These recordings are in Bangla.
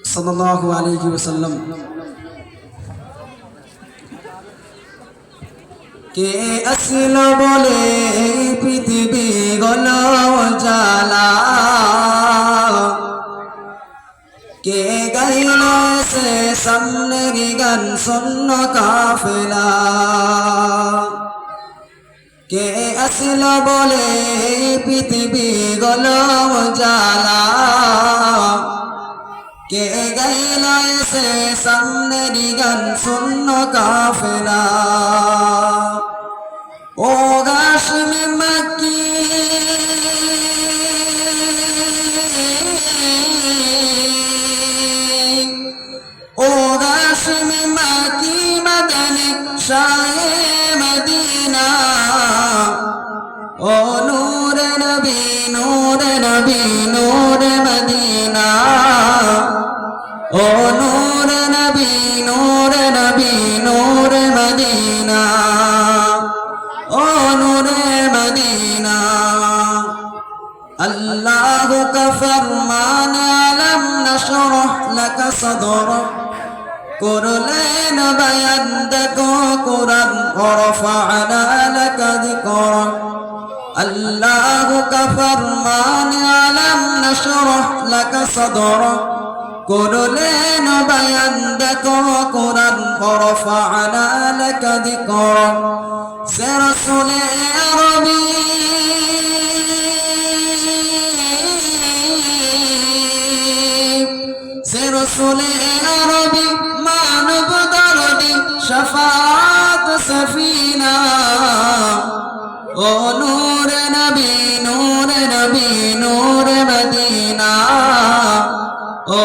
সাল্লাল্লাহু আলাইহি ওয়াসাল্লাম। কে আসল বলে পৃথিবী গল জালা কে গাইল সে সামনের গান শূন্য কাফেলা? কে আসল বলে পৃথিবী গল জালা কে গাইল সে সামনের গান শূন্য কাফেলা ও গাশমি মক্কি ও গাশমি মক্কি মদনী শাহে মদিনা ও ও নূর নবী নূর নবী নূর মদিনা ও নূরে মদিনা الله كفرمان لم نشرح لك صدرك করলেন বায়ান দেখো কোরআন ورفعنا لك ذكرك الله كفرمان لم نشرح لك صدرك كلنا بيدك وقرا ورفعنا لك ذكرا سرسل ربي سرسل ربي ما نبض ربي شفاعة سفينة قولوا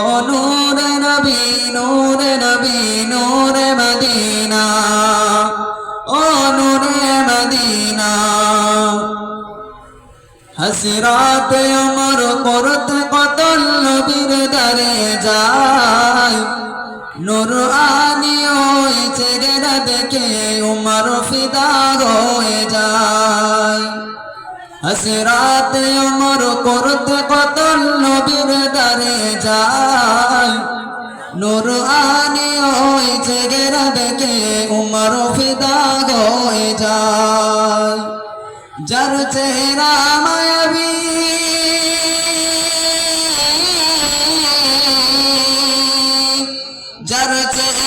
নূর নবী নূর নবী, নূর মদিনা। ও নূর মদিনা। হাসিরাত অমর করতে কত নবীর দারে যায়। নূর আনি ওই চেহারা দেখে উমর ফিদা হয়ে যায়। হাসিরাত অমর করতে কত নবীর দারে যায়। নূর আনি ওই চেহারা দেখে উমর ফিদা হয়ে যায়। যার চেহারা মায়াবী যার চেহারা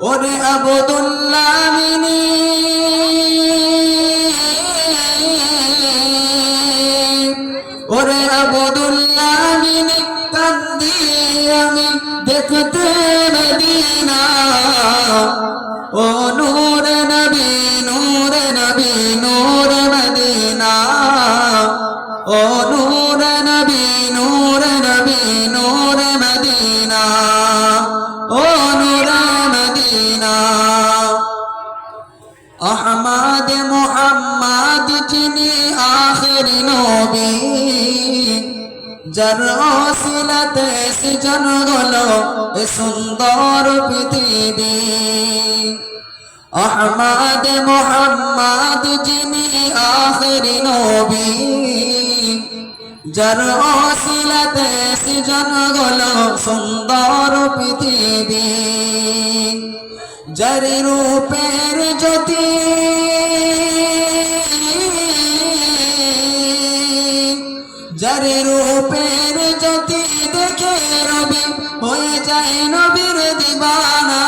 ওরে আবদুল্লাহ মিনি। ওরে আবদুল্লাহ মিনি কান্দি আমি দেখতে যার অসিলাতে সৃজন হলো এ সুন্দর পৃথিবী। আহমদ মোহাম্মদ যিনি আখির নবী, যার অসিলাতে সৃজন হলো সুন্দর পৃথিবী। যার রূপের জ্যোতি, যার নবীর দিবানা।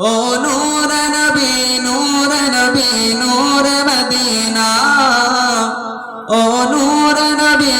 ও নূর নবী নূর নবী নূর মদিনা। ও নূর নবী